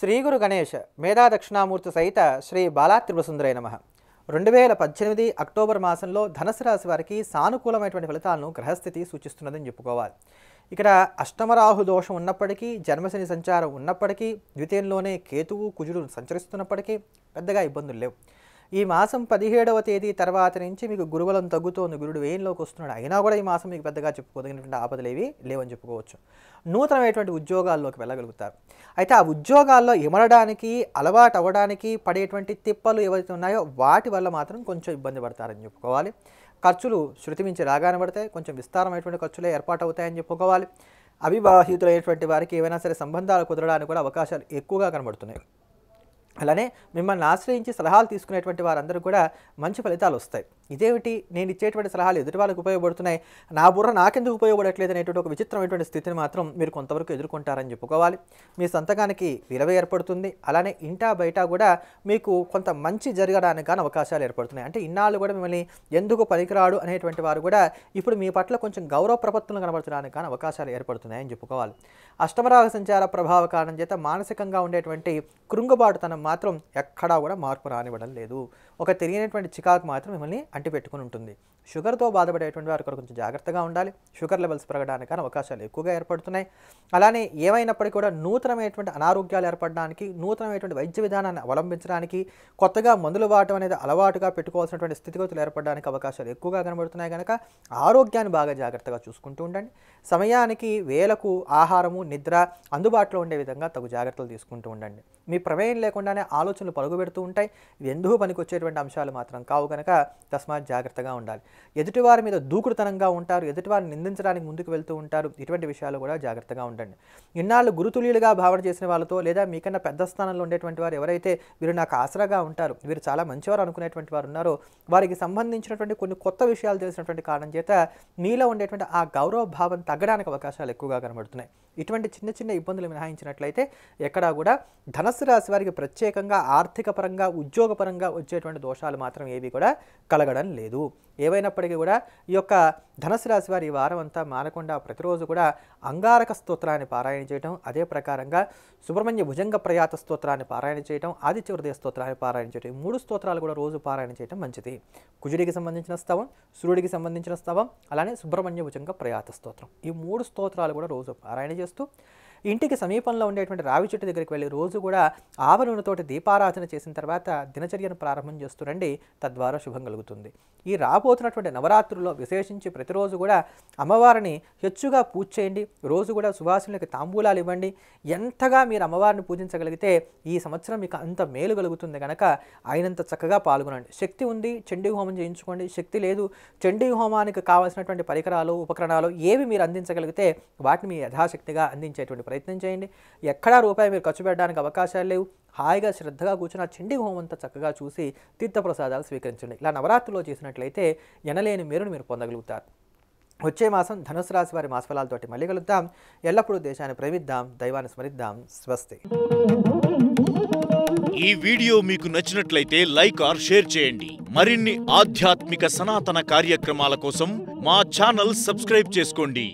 శ్రీ గురు గణేష్ మేధా దక్షిణామూర్తి సహిత శ్రీ బాలాత్రిపురసుందరై నమ. రెండు వేల పద్దెనిమిది అక్టోబర్ మాసంలో ధనుసు రాశి వారికి సానుకూలమైనటువంటి ఫలితాలను గ్రహస్థితి సూచిస్తున్నదని చెప్పుకోవాలి. ఇక్కడ అష్టమరాహు దోషం ఉన్నప్పటికీ జన్మశని సంచారం ఉన్నప్పటికీ ద్వితీయంలోనే కేతువు కుజుడు సంచరిస్తున్నప్పటికీ పెద్దగా ఇబ్బందులు లేవు. ఈ మాసం పదిహేడవ తేదీ తర్వాత నుంచి మీకు గురుబలం తగ్గుతోంది గురుడు. వేయంలోకి వస్తున్నాడు? అయినా కూడా ఈ మాసం మీకు పెద్దగా చెప్పుకోదగినటువంటి ఆపదలు ఏవి లేవని చెప్పుకోవచ్చు. నూతనమైనటువంటి ఉద్యోగాల్లోకి వెళ్ళగలుగుతారు. అయితే ఆ ఉద్యోగాల్లో ఇమడడానికి అలవాటు అవ్వడానికి పడేటువంటి తిప్పలు ఏవైతే ఉన్నాయో వాటి వల్ల మాత్రం కొంచెం ఇబ్బంది పడతారని చెప్పుకోవాలి. ఖర్చులు శృతి మించి రాగానే పడతాయి. కొంచెం విస్తారమైనటువంటి ఖర్చులే ఏర్పాటు అవుతాయని చెప్పుకోవాలి. అవివాహితులైనటువంటి వారికి ఏవైనా సరే సంబంధాలు కుదరడానికి కూడా అవకాశాలు ఎక్కువగా కనబడుతున్నాయి. అలానే మిమ్మల్ని ఆశ్రయించి సలహాలు తీసుకునేటువంటి వారందరూ కూడా మంచి ఫలితాలు వస్తాయి. ఇదేమిటి? నేను ఇచ్చేటువంటి సలహాలు ఎదుటి వాళ్ళకి ఉపయోగపడుతున్నాయి. నా బుర్ర నాకెందుకు ఉపయోగపడట్లేదు అనేటువంటి ఒక విచిత్రమైనటువంటి స్థితిని మాత్రం మీరు కొంతవరకు ఎదుర్కొంటారని చెప్పుకోవాలి. మీ సంతకానికి విలువ ఏర్పడుతుంది. అలానే ఇంటా బయట కూడా మీకు కొంత మంచి జరగడానికి కానీ అవకాశాలు ఏర్పడుతున్నాయి. అంటే ఇన్నాళ్ళు కూడా మిమ్మల్ని ఎందుకు పనికిరాడు అనేటువంటి వారు కూడా ఇప్పుడు మీ పట్ల కొంచెం గౌరవ ప్రపత్తులు కనబడడానికి కానీ అవకాశాలు ఏర్పడుతున్నాయని చెప్పుకోవాలి. అష్టమరాగ సంచార ప్రభావ కారణం చేత మానసికంగా ఉండేటువంటి కృంగుబాటుతనం మాత్రం ఎక్కడా కూడా మార్పు రానివ్వడం లేదు. ఒక తెలియనటువంటి చికాకు మాత్రం మిమ్మల్ని అంటిపెట్టుకుని ఉంటుంది. షుగర్తో బాధపడేటువంటి వారు కొంచెం జాగ్రత్తగా ఉండాలి. షుగర్ లెవెల్స్ పెరగడానికి అవకాశాలు ఎక్కువగా ఏర్పడుతున్నాయి. అలానే ఏమైనప్పటికీ కూడా నూతనమైనటువంటి అనారోగ్యాలు ఏర్పడడానికి నూతనమైనటువంటి వైద్య విధానాన్ని అవలంబించడానికి కొత్తగా మందులు వాడటం అనేది అలవాటుగా పెట్టుకోవాల్సినటువంటి స్థితిగతులు ఏర్పడడానికి అవకాశాలు ఎక్కువగా కనబడుతున్నాయి కనుక ఆరోగ్యాన్ని బాగా జాగ్రత్తగా చూసుకుంటూ ఉండండి. సమయానికి వేలకు ఆహారము నిద్ర అందుబాటులో ఉండే విధంగా తగు జాగ్రత్తలు తీసుకుంటూ ఉండండి. మీ ప్రమేయం లేకుండానే ఆలోచనలు పరుగుపెడుతూ ఉంటాయి. ఎందుకు పనికొచ్చేటువంటి అంశాలు మాత్రం కావు కనుక తస్మాత్ జాగ్రత్తగా ఉండాలి. ఎదుటివారి మీద దూకుడుతనంగా ఉంటారు ఎదుటివారిని నిందించడానికి ముందుకు వెళ్తూ ఉంటారు ఇటువంటి విషయాలు కూడా జాగ్రత్తగా ఉండండి. ఇన్నాళ్ళు గురుతుల్యులుగా భావన చేసిన వాళ్ళతో లేదా మీకన్నా పెద్ద స్థానంలో ఉండేటువంటి వారు ఎవరైతే వీరు నాకు ఆసరాగా ఉంటారు వీరు చాలా మంచివారు అనుకునేటువంటి వారు ఉన్నారో వారికి సంబంధించినటువంటి కొన్ని కొత్త విషయాలు తెలిసినటువంటి కారణం చేత మీలో ఉండేటువంటి ఆ గౌరవ భావం తగ్గడానికి అవకాశాలు ఎక్కువగా కనబడుతున్నాయి. ఇటువంటి చిన్న చిన్న ఇబ్బందులు మినహాయించినట్లయితే ఎక్కడా కూడా ధనస్సు రాశి వారికి ప్రత్యేకంగా ఆర్థిక పరంగా ఉద్యోగపరంగా వచ్చేటువంటి దోషాలు మాత్రం ఏవి కూడా కలగడం లేదు. ఏవైనప్పటికీ కూడా ఈ యొక్క ధనసు రాశి వారి ఈ వారం అంతా మానకుండా ప్రతిరోజు కూడా అంగారక స్తోత్రాన్ని పారాయణ చేయటం అదే ప్రకారంగా సుబ్రహ్మణ్య భుజంగ ప్రయాత స్తోత్రాన్ని పారాయణ చేయటం ఆదిత్య హృదయ స్తోత్రాన్ని పారాయణ చేయటం మూడు స్తోత్రాలు కూడా రోజు పారాయణ చేయటం మంచిది. కుజుడికి సంబంధించిన స్తవం సూర్యుడికి సంబంధించిన స్తవం అలానే సుబ్రహ్మణ్య భుజంగ ప్రయాత స్తోత్రం. ఈ మూడు స్తోత్రాలు కూడా రోజు పారాయణ చేస్తూ ఇంటికి సమీపంలో ఉండేటువంటి రావి చెట్టు దగ్గరికి వెళ్ళి రోజు కూడా ఆవ నూనెతోటి దీపారాధన చేసిన తర్వాత దినచర్యను ప్రారంభం చేస్తురండి తద్వారా శుభం కలుగుతుంది. ఈ రాబోతున్నటువంటి నవరాత్రుల్లో విశేషించి ప్రతిరోజు కూడా అమ్మవారిని హెచ్చుగా పూజ చేయండి. రోజు కూడా సువాసులకు తాంబూలాలు ఇవ్వండి. ఎంతగా మీరు అమ్మవారిని పూజించగలిగితే ఈ సంవత్సరం మీకు అంత మేలు కలుగుతుంది కనుక అయినంత చక్కగా పాల్గొనండి. శక్తి ఉంది చండీ హోమం చేయించుకోండి. శక్తి లేదు చండీ హోమానికి కావాల్సినటువంటి పరికరాలు ఉపకరణాలు ఏవి మీరు అందించగలిగితే వాటిని మీ యథాశక్తిగా అందించేటువంటి ప్రయత్నం చేయండి. ఎక్కడా రూపాయి మీరు ఖర్చు పెట్టడానికి అవకాశాలు లేవు. హాయిగా శ్రద్ధగా కూర్చుని ఆ చండీ హోమం అంతా చక్కగా చూసి తీర్థప్రసాదాలు స్వీకరించండి. ఇలా నవరాత్రిలో చేసినట్లయితే ఎనలేని మేరును మీరు పొందగలుగుతారు. వచ్చే మాసం ధనుసు రాశి వారి మాసఫలాలతోటి మళ్ళీ కలుద్దాం. ఎల్లప్పుడూ దేశాన్ని ప్రేమిద్దాం దైవాన్ని స్మరిద్దాం. స్వస్తి. ఈ వీడియో మీకు నచ్చినట్లయితే లైక్ ఆర్ షేర్ చేయండి. మరిన్ని ఆధ్యాత్మిక సనాతన కార్యక్రమాల కోసం మా ఛానల్ సబ్స్క్రైబ్ చేసుకోండి.